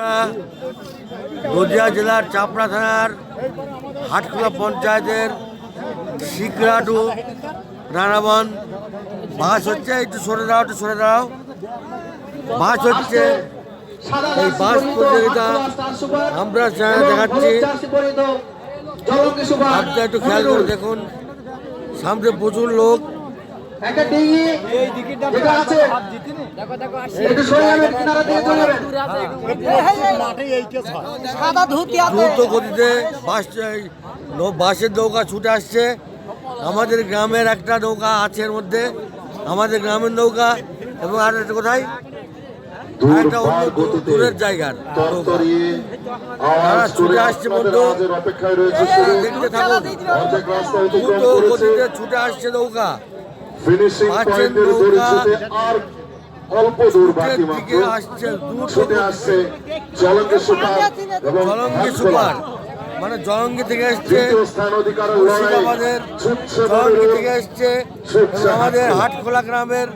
আমরা নদিয়া জেলার চাপড়া থানার হাটখোলা পঞ্চায়েতের শিকরা টু রানাবন। বাস হচ্ছে, একটু সরে দাও, একটু সরে দাও। বাস হচ্ছে, এই বাস প্রতিযোগিতা আমরা দেখাচ্ছি। একটু খেয়াল করে দেখুন, সামনে প্রচুর লোক। একটা ডিঙি যেটা আছে। একটু সরে যাবেন কিনারা দিয়ে চলে যাবেন সাদা ধুতি আছে। দ্রুত গতিতে বাস বাসের নৌকা ছুটে আসছে। আমাদের গ্রামের একটা নৌকা আছে এর মধ্যে। আমাদের গ্রামের নৌকা এবং আর একটা কোথায়? একটা অন্য দূরের জায়গার নৌকা। তারা ছুটে আসছে বন্ধু। দেখতে থাকুন। দ্রুত গতিতে ছুটে আসছে নৌকা। ফিনিশিং পয়েন্টের দড়ি ছুটে আর অল্প দূর বাকি মাত্র আসছে ছুটে আসছে জলঙ্গে সুপার এবং জলঙ্গি সুপার মানে জলঙ্গি থেকে স্থান অধিকারের লড়াই। মুর্শিদাবাদের জলঙ্গি থেকে এসছে আমাদের হাটখোলা। গ্রামের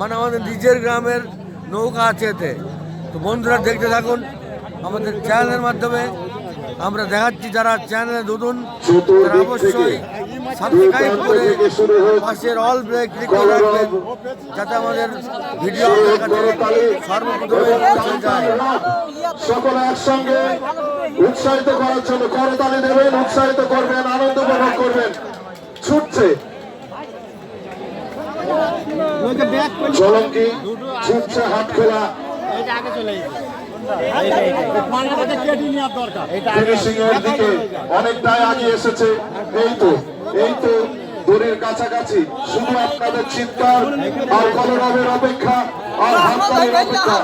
মানে আমাদের নিজের গ্রামের নৌকা আছে এতে। তো বন্ধুরা দেখতে থাকুন আমাদের চ্যানেলের মাধ্যমে। আমরা দেখাচ্ছি যারা চ্যানেলে নতুন তারা অবশ্যই অল ব্রেক যাতে আমাদের ভিডিও যায়। সকলে একসঙ্গে উৎসাহিত করার জন্য করতালি দেবেন, উৎসাহিত করবেন, আনন্দ উপভোগ করবেন। ছুটছে। জলঙ্কি ছুটছে হাট খোলা। অনেকটাই আগে এসেছে, এই তো। এই তো দড়ির কাছাকাছি, শুধু আপনাদের চিৎকার আর কলরবের অপেক্ষা আর হাততালির অপেক্ষা।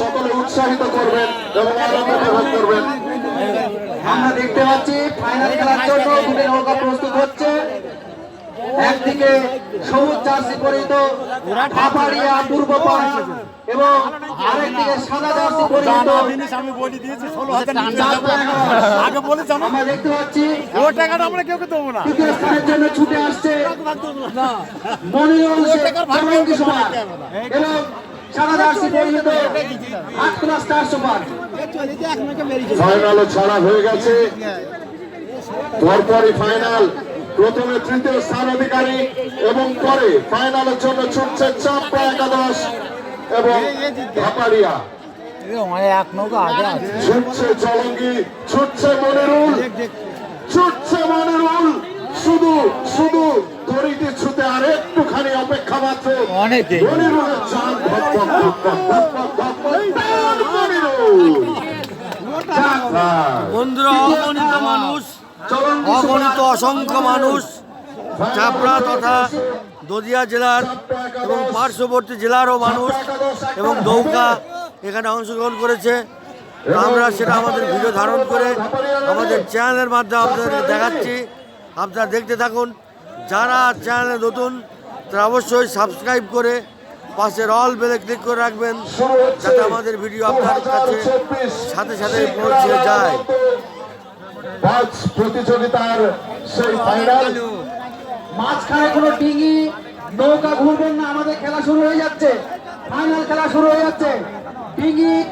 সকলে উৎসাহিত করবেন এবং আনন্দ উপভোগ করবেন। আমরা দেখতে পাচ্ছি ফাইনাল খেলার জন্য দুটি নৌকা প্রস্তুত হচ্ছে। একদিকে সবুজ জার্সি পরিহিত পাপাড়িয়া পূর্ব এবং আরেকদিকে সাদা আমি বলে দিয়েছি ষোলো হাজার। আগে বলেছি আমরা দেখতে পাচ্ছি। ও টাকাটা আমরা কেউ দেবো না। স্থানের জন্য ছুটে আসছে। মনিরুল শেখ এবং স্টার ছাড়া হয়ে গেছে। পরপরই ফাইনাল প্রথমে তৃতীয় স্থান অধিকারী এবং পরে ফাইনালের জন্য ছুটছে চাপড়া একাদশ এবং ভাপাড়িয়া এক নৌকা আগে ছুটছে ছুটছে শুধু শুধু অপেক্ষা অনেক বন্ধুরা অগণিত মানুষ অগণিত অসংখ্য মানুষ চাপড়া তথা দদিয়া জেলার এবং পার্শ্ববর্তী জেলারও মানুষ এবং নৌকা এখানে অংশগ্রহণ করেছে। আমরা সেটা আমাদের ভিডিও ধারণ করে আমাদের চ্যানেলের মাধ্যমে আপনাদের দেখাচ্ছি। আপনারা দেখতে থাকুন। যারা চ্যানেলে নতুন তারা অবশ্যই সাবস্ক্রাইব করে পাশের অল বেলে ক্লিক করে রাখবেন যাতে আমাদের ভিডিও আপনার কাছে সাথে সাথে পৌঁছে যায়। পাঁচ প্রতিযোগিতার সেই ফাইনাল মাঝখানে কোনো ডিঙি নৌকা ঘুরবেন না আমাদের খেলা শুরু হয়ে যাচ্ছে। ফাইনাল খেলা শুরু হয়ে যাচ্ছে। ডিঙি